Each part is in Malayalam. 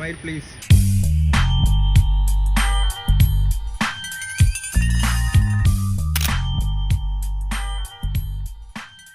Smile, please.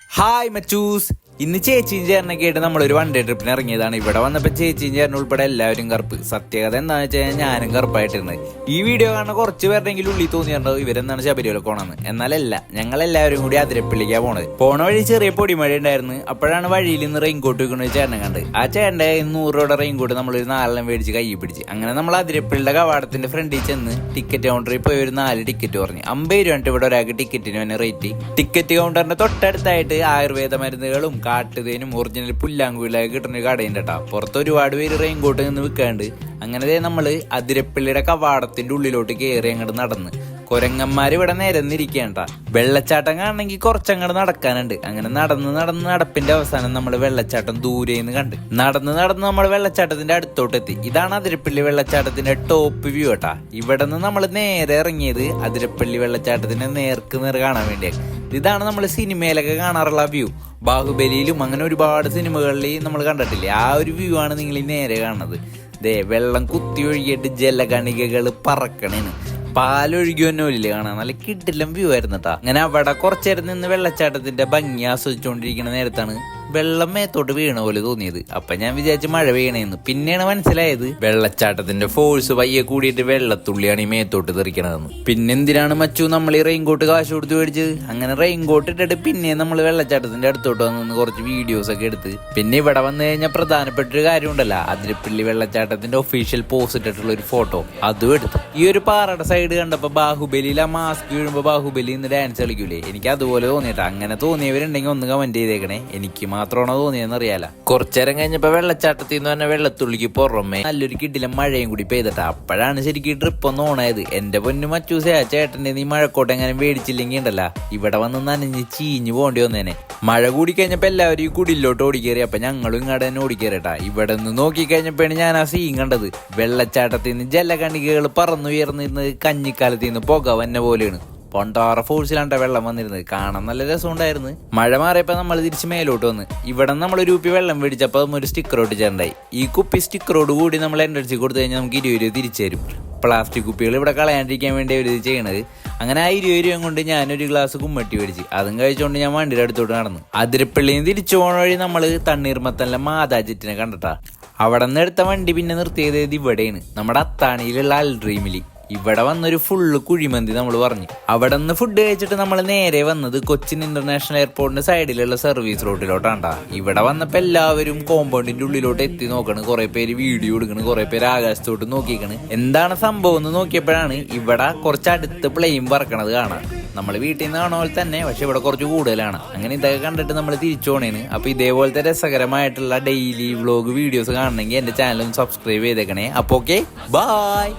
Hi, Machus. ഇന്ന് ചേച്ചിയും ചേട്ടനൊക്കെ ആയിട്ട് നമ്മളൊരു വൺ ഡേ ട്രിപ്പിന് ഇറങ്ങിയതാണ്. ഇവിടെ വന്നപ്പോൾ ചേച്ചിയും ചേട്ടനും ഉൾപ്പെടെ എല്ലാവരും കറുപ്പ്. സത്യകഥ എന്താണെന്ന് വെച്ച് കഴിഞ്ഞാൽ ഞാനും കറുപ്പായിട്ടിരുന്നത്. ഈ വീഡിയോ കാണുന്ന കുറച്ച് പേരുടെങ്കിലും ഉള്ളിൽ തോന്നിയിട്ടുണ്ടാവും ഇവരെന്താണ് ശബരിമല പോണെന്ന് എന്നാലല്ല ഞങ്ങൾ എല്ലാവരും കൂടി അതിരപ്പള്ളിക്കാ പോണത്. പോണ വഴി ചെറിയ പൊടിമഴ ഉണ്ടായിരുന്നു. അപ്പോഴാണ് വഴിയിൽ നിന്ന് റെയിൻകോട്ട് വെക്കുന്ന ചേട്ടനെ കണ്ട്. ആ ചേട്ടന്റെ നൂറ് രൂപയുടെ റെയിൻകോട്ട് നമ്മളൊരു നാലെണ്ണം മേടിച്ച് കൈ പിടിച്ച്. അങ്ങനെ നമ്മൾ അതിരപ്പള്ളിയുടെ കവാടത്തിന്റെ ഫ്രണ്ടിൽ ചെന്ന് ടിക്കറ്റ് കൗണ്ടറിൽ പോയി ഒരു നാല് ടിക്കറ്റ് പറഞ്ഞു അമ്പത് രൂപ ഇവിടെ ഒരാൾക്ക് ടിക്കറ്റിന് തന്നെ റേറ്റ് ടിക്കറ്റ് കൗണ്ടറിന്റെ തൊട്ടടുത്തായിട്ട് ആയുർവേദ മരുന്നുകളും കാട്ടുതേനും ഒറിജിനൽ പുല്ലാങ്കുവിലൊക്കെ കിട്ടുന്ന ഒരു കടയുണ്ട് കേട്ടോ. പുറത്ത് ഒരുപാട് പേര് റെയിൻകോട്ട് നിന്ന് വിൽക്കാണ്ട്. അങ്ങനെ ദേ നമ്മൾ അതിരപ്പള്ളിയുടെ കവാടത്തിന്റെ ഉള്ളിലോട്ട് കയറി അങ്ങോട്ട് നടന്ന്. കുരങ്ങന്മാർ ഇവിടെ നിരന്നിരിക്കേണ്ട വെള്ളച്ചാട്ടം കാണണമെങ്കിൽ കുറച്ചങ്ങോട്ട് നടക്കാനുണ്ട്. അങ്ങനെ നടന്ന് നടന്ന് നടപ്പിന്റെ അവസാനം നമ്മൾ വെള്ളച്ചാട്ടം ദൂരെ നിന്ന് കണ്ട്. നടന്ന് നടന്ന് നമ്മൾ വെള്ളച്ചാട്ടത്തിന്റെ അടുത്തോട്ട് എത്തി ഇതാണ് അതിരപ്പള്ളി വെള്ളച്ചാട്ടത്തിന്റെ ടോപ്പ് വ്യൂ കേട്ടാ ഇവിടെ നിന്ന് നമ്മൾ നേരെ ഇറങ്ങിയത് അതിരപ്പള്ളി വെള്ളച്ചാട്ടത്തിന്റെ നേർക്ക് നേർ കാണാൻ വേണ്ടിയാണ്. ഇതാണ് നമ്മൾ സിനിമയിലൊക്കെ കാണാറുള്ള വ്യൂ ബാഹുബലിയിലും അങ്ങനെ ഒരുപാട് സിനിമകളിൽ നമ്മൾ കണ്ടിട്ടില്ലേ? ആ ഒരു വ്യൂ ആണ് നിങ്ങൾ നേരെ കാണുന്നത്. ദേ വെള്ളം കുത്തി ഒഴുകിയിട്ട് ജലകണികകൾ പറക്കണേന്ന് പാലൊഴുകി ഒന്നുമില്ലേ കാണാൻ? നല്ല കിട്ടില്ല വ്യൂ ആയിരുന്നു കേട്ടാ അങ്ങനെ അവിടെ കുറച്ചേരം നിന്ന് വെള്ളച്ചാട്ടത്തിന്റെ ഭംഗി ആസ്വദിച്ചുകൊണ്ടിരിക്കുന്ന നേരത്താണ് വെള്ളം മേത്തോട്ട് വീണ പോലെ തോന്നിയത്. അപ്പൊ ഞാൻ വിചാരിച്ചു മഴ വീണേന്ന്. പിന്നെയാണ് മനസ്സിലായത് വെള്ളച്ചാട്ടത്തിന്റെ ഫോഴ്സ് പയ്യെ കൂടിയിട്ട് വെള്ളത്തുള്ളിയാണ് ഈ മേത്തോട്ട് തെറിക്കണതെന്ന്. പിന്നെന്തിനാണ് മച്ചു നമ്മൾ ഈ റെയിൻകോട്ട് കാശ് കൊടുത്ത് മേടിച്ചത്? അങ്ങനെ റെയിൻകോട്ട് ഇട്ടിട്ട് പിന്നെ നമ്മൾ വെള്ളച്ചാട്ടത്തിന്റെ അടുത്തോട്ട് വന്ന് കുറച്ച് വീഡിയോസ് ഒക്കെ എടുത്ത്. പിന്നെ ഇവിടെ വന്നു കഴിഞ്ഞാൽ പ്രധാനപ്പെട്ട ഒരു കാര്യം ഉണ്ടല്ലോ അതിരപ്പള്ളി വെള്ളച്ചാട്ടത്തിന്റെ ഒഫീഷ്യൽ പോസ്റ്റ് ഇട്ടിട്ടുള്ള ഒരു ഫോട്ടോ അതും എടുത്തു. ഈ ഒരു പാറയുടെ സൈഡ് കണ്ടപ്പോ ബാഹുബലിയിൽ ആ മാസ്ക് വീഴുമ്പോ ബാഹുബലി ഡാൻസ് കളിക്കൂലേ? എനിക്ക് അതുപോലെ തോന്നിയിട്ട്. അങ്ങനെ തോന്നിയവരുണ്ടെങ്കിൽ ഒന്ന് കമന്റ് ചെയ്തേക്കണേ. എനിക്ക് മാത്രമാണോ തോന്നിയെന്നറിയാല. കുറച്ചേരം കഴിഞ്ഞപ്പോ വെള്ളച്ചാട്ടത്തിൽ നിന്ന് തന്നെ വെള്ളത്തുള്ളിക്ക് പുറമേ നല്ലൊരു കിടിലം മഴയും കൂടി പെയ്തിട്ട് അപ്പോഴാണ് ശരിക്കും ട്രിപ്പ് ഒന്ന് ഓണായത്. എന്റെ പൊന്നു മച്ചൂസേ ചേട്ടന്റെ നീ മഴക്കോട്ട് എങ്ങനെ മേടിച്ചില്ലെങ്കിൽ ഉണ്ടല്ല. ഇവിടെ വന്ന് നനഞ്ഞ് ചീഞ്ഞു പോകേണ്ടി വന്നേനെ. മഴ കൂടി കഴിഞ്ഞപ്പോ എല്ലാവരും ഈ കുടിലോട്ട് ഓടിക്കേറി. അപ്പൊ ഞങ്ങളും ഇങ്ങടെ തന്നെ ഓടിക്കേറിട്ടാ. ഇവിടെ നിന്ന് നോക്കി കഴിഞ്ഞപ്പോഴാണ് ഞാൻ ആ സീൻ കണ്ടത്. വെള്ളച്ചാട്ടത്തിൽ നിന്ന് ജലകണികകൾ പറന്നുയർന്നിരുന്നത് കഞ്ഞിക്കാലത്തിൽ നിന്ന് പുക വന്ന പോലെയാണ്. പൊണ്ടാറ ഫോഴ്സിലാണ്ട വെള്ളം വന്നിരുന്നത്. കാണാൻ നല്ല രസമുണ്ടായിരുന്നു. മഴ മാറിയപ്പോൾ നമ്മൾ തിരിച്ച് മേലോട്ട് വന്ന്. ഇവിടെ നമ്മൾ ഒരു കുപ്പി വെള്ളം മേടിച്ചപ്പോൾ ഒരു സ്റ്റിക്കർ ഒട്ടിച്ചിട്ടുണ്ടായി ഈ കുപ്പി സ്റ്റിക്കറോട് കൂടി നമ്മൾ എൻട്രൻസി കൊടുത്തു കഴിഞ്ഞാൽ നമുക്ക് ഇരുപത് രൂപ തിരിച്ചു തരും. പ്ലാസ്റ്റിക് കുപ്പികൾ ഇവിടെ കളയാണ്ടിരിക്കാൻ വേണ്ടി അവർ ഇത് ചെയ്യണത്. അങ്ങനെ ആ ഇരുപത് രൂപ കൊണ്ട് ഞാനൊരു ഗ്ലാസ് കുമ്മട്ടി മേടിച്ച്. അതും കഴിച്ചുകൊണ്ട് ഞാൻ വണ്ടിയുടെ അടുത്തോട്ട് നടന്നു. അതിരപ്പള്ളിയിൽ തിരിച്ചു പോണ വഴി നമ്മൾ തണ്ണീർമത്തല്ല മാതാജിറ്റിനെ കണ്ടിട്ടാ. അവിടെ നിന്ന് എടുത്ത വണ്ടി പിന്നെ നിർത്തിയത് ഇവിടെയാണ്. നമ്മുടെ അത്താണിയിലുള്ള അൽ ഡ്രീമിൽ ഇവിടെ വന്നൊരു ഫുള്ള് കുഴിമന്തി നമ്മൾ പറഞ്ഞു. അവിടെ നിന്ന് ഫുഡ് കഴിച്ചിട്ട് നമ്മൾ നേരെ വന്നത് കൊച്ചിൻ ഇന്റർനാഷണൽ എയർപോർട്ടിന്റെ സൈഡിലുള്ള സർവീസ് റോഡിലോട്ടാണ്ടാ ഇവിടെ വന്നപ്പോ എല്ലാവരും കോമ്പൗണ്ടിന്റെ ഉള്ളിലോട്ട് എത്തി നോക്കണ്. കുറെ പേര് വീഡിയോ എടുക്കണ് കുറെ പേര് ആകാശത്തോട്ട് നോക്കിക്കണ്. എന്താണ് സംഭവം എന്ന് നോക്കിയപ്പോഴാണ് ഇവിടെ കുറച്ച് അടുത്ത് പ്ലെയിൻ പറക്കണത് കാണാൻ. നമ്മൾ വീട്ടിൽ നിന്ന് കാണുന്ന പോലെ തന്നെ പക്ഷെ ഇവിടെ കുറച്ച് കൂടുതലാണ്. അങ്ങനെ ഇതൊക്കെ കണ്ടിട്ട് നമ്മൾ തിരിച്ചു പോണേന്. അപ്പൊ ഇതേപോലത്തെ രസകരമായിട്ടുള്ള ഡെയിലി വ്ലോഗ് വീഡിയോസ് കാണണമെങ്കിൽ എന്റെ ചാനലും സബ്സ്ക്രൈബ് ചെയ്തേക്കണേ. അപ്പൊ ഓക്കെ ബായ്